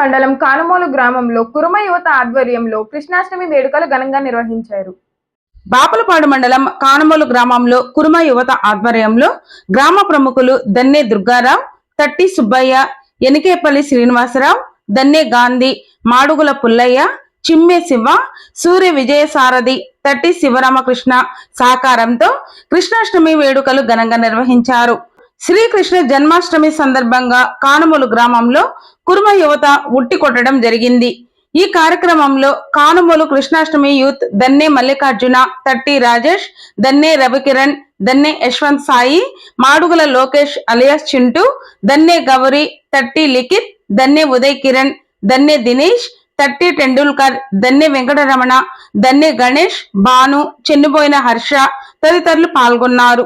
మండలం కానుమోలు గ్రామంలో కురుమ యువత ఆధ్వర్యంలో కృష్ణాష్టమి వేడుకలు ఘనంగా నిర్వహించారు. బాపులపాడు మండలం కానుమోలు గ్రామంలో కురుమ యువత ఆధ్వర్యంలో గ్రామ ప్రముఖులు దన్నే దుర్గారావు తట్టి సుబ్బయ్య ఎనికేపల్లి శ్రీనివాసరావు దన్నే గాంధీ మాడుగుల పుల్లయ్య చిమ్మె శివ సూర్య విజయ సారథి తట్టి శివరామకృష్ణ సహకారంతో కృష్ణాష్టమి వేడుకలు ఘనంగా నిర్వహించారు. శ్రీకృష్ణ జన్మాష్టమి సందర్భంగా కానుమూలు గ్రామంలో కురుమ యువత ఉట్టి కొట్టడం జరిగింది. ఈ కార్యక్రమంలో కానుమూలు కృష్ణాష్టమి యూత్ దన్నే మల్లికార్జున తట్టి రాజేష్ దన్నే రవికిరణ్ దన్నే యశ్వంత్ సాయి మాడుగుల లోకేష్ అలియాస్ చింటూ దన్నే గౌరి తట్టి లిఖిత్ దన్నే ఉదయ్ కిరణ్ దన్నే దినేష్ తట్టి టెండూల్కర్ దన్నే వెంకటరమణ దన్నే గణేష్ భాను చెన్నుబోయిన హర్ష తదితరులు పాల్గొన్నారు.